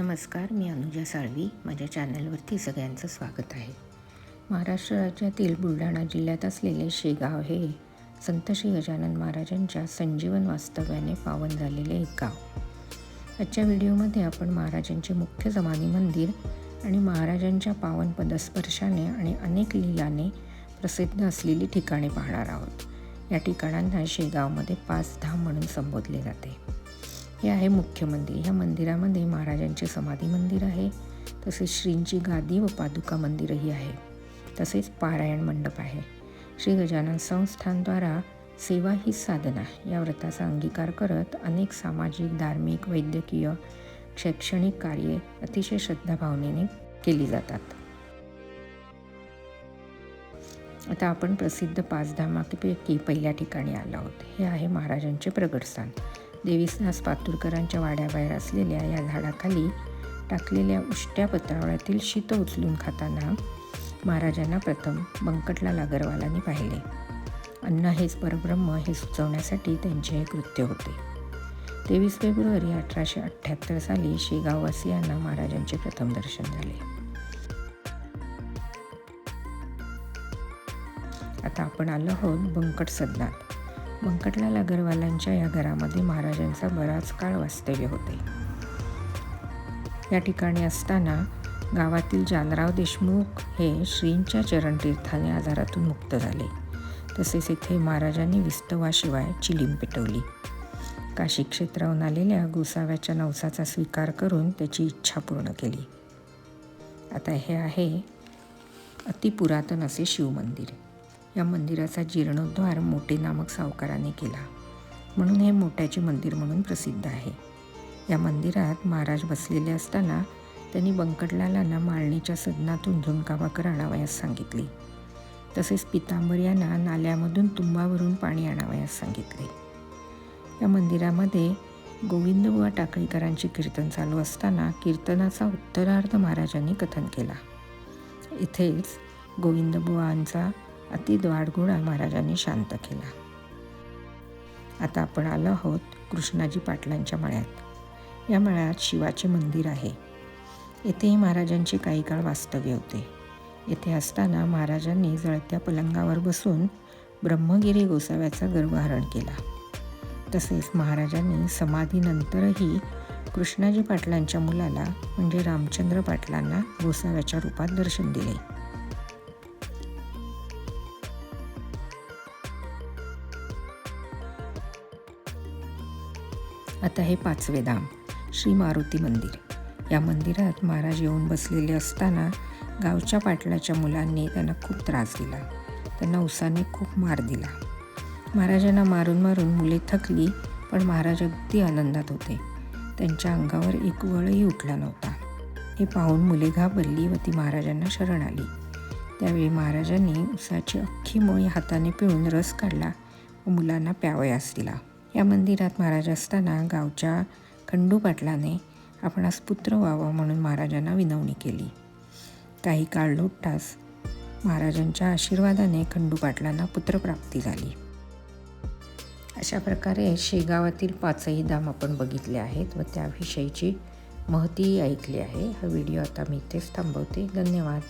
नमस्कार मी अनुजा साळवी. माझ्या चॅनलवरती सगळ्यांचं स्वागत आहे. महाराष्ट्र राज्यातील बुलढाणा जिल्ह्यात असलेले शेगाव हे संत श्री गजानन महाराजांच्या संजीवन वास्तव्याने पावन झालेले एक गाव. आजच्या व्हिडिओमध्ये आपण महाराजांचे मुख्य समाधी मंदिर आणि महाराजांच्या पावन पदस्पर्शाने आणि अनेक लीलाने प्रसिद्ध असलेली ठिकाणे पाहणार आहोत. या ठिकाणांना शेगावमध्ये पाच धाम म्हणून संबोधले जाते. हे आहे मुख्य मंदिर. ह्या मंदिरामध्ये महाराजांचे समाधी मंदिर आहे. तसेच श्रींची गादी व पादुका मंदिरही आहे. तसेच पारायण मंडप आहे. श्री गजानन संस्थानद्वारा सेवा ही साधना. या व्रताचा अंगीकार करत अनेक सामाजिक धार्मिक वैद्यकीय शैक्षणिक कार्ये अतिशय श्रद्धाभावनेने केली जातात. आता आपण प्रसिद्ध पाचधामापैकी पहिल्या ठिकाणी आलो आहोत. हे आहे महाराजांचे प्रगटस्थान. देवीसनास पातुरकरांच्या वाड्याबाहेर असलेल्या या झाडाखाली टाकलेल्या उष्ट्या पत्रावळ्यातील शीत उचलून खाताना महाराजांना प्रथम बंकटलाल अगरवालांनी पाहिले. अन्न हेच परब्रह्म हे सुचवण्यासाठी त्यांचे हे कृत्य होते. तेवीस फेब्रुवारी अठराशे अठ्ठ्याहत्तर साली शेगाववासियांना महाराजांचे प्रथम दर्शन झाले. आता आपण आलो आहोत बंकट सदनात. बंकटलाल अगरवालांच्या या घरामध्ये महाराजांचा बराच काळ वास्तव्य होते. या ठिकाणी असताना गावातील जानराव देशमुख हे श्रींच्या चरणतीर्थाने आजारातून मुक्त झाले. तसेच इथे महाराजांनी विस्तवाशिवाय चिलीम पेटवली. काशी क्षेत्राहून आलेल्या गोसाव्याच्या नवसाचा स्वीकार करून त्याची इच्छा पूर्ण केली. आता हे आहे अतिपुरातन असे शिवमंदिर. या मंदिराचा जीर्णोद्धार मोठे नामक सावकाराने केला. म्हणून हे मोठ्याचे मंदिर म्हणून प्रसिद्ध आहे. या मंदिरात महाराज बसलेले असताना त्यांनी बंकटलालांना माळणीच्या सदनातून झुणकाभाकर आणावयास सांगितली. तसेच पितांबर यांना नाल्यामधून तुंबावरून पाणी आणावयास सांगितले. या मंदिरामध्ये गोविंदबुवा टाकळीकरांचे कीर्तन चालू असताना कीर्तनाचा उत्तरार्ध महाराजांनी कथन केला. इथेच गोविंदबुवांचा अतिद्वाड घोडा महाराजांनी शांत केला. आता आपण आलो आहोत कृष्णाजी पाटलांच्या मळ्यात. या मळ्यात शिवाचे मंदिर आहे. येथेही महाराजांचे काही काळ वास्तव्य होते. येथे असताना महाराजांनी जळत्या पलंगावर बसून ब्रह्मगिरी गोसाव्याचा गर्भहरण केला. तसेच महाराजांनी समाधीनंतरही कृष्णाजी पाटलांच्या मुलाला म्हणजे रामचंद्र पाटलांना गोसाव्याच्या रूपात दर्शन दिले. आता हे पाचवे धाम श्री मारुती मंदिर. या मंदिरात महाराज येऊन बसलेले असताना गावच्या पाटलाच्या मुलांनी त्यांना खूप त्रास दिला. त्यांना उसाने खूप मार दिला. महाराजांना मारून मारून मुले थकली पण महाराज अगदी आनंदात होते. त्यांच्या अंगावर एक वळही उठला नव्हता. हे पाहून मुले घाबरली व ती महाराजांना शरण आली. त्यावेळी महाराजांनी उसाची अख्खी मोळी हाताने पिळून रस काढला व मुलांना प्यावयास दिला. या मंदिरात महाराज असताना गावच्या खंडू पाटलाने आपणास पुत्र व्हावा म्हणून महाराजांना विनवणी केली. काही काळ लोटताच महाराजांच्या आशीर्वादाने खंडू पाटलांना पुत्रप्राप्ती झाली. अशा प्रकारे शेगावातील पाचही धाम आपण बघितले आहेत व त्याविषयीची महतीही ऐकली आहे. हा व्हिडिओ आता मी इथेच थांबवते. धन्यवाद.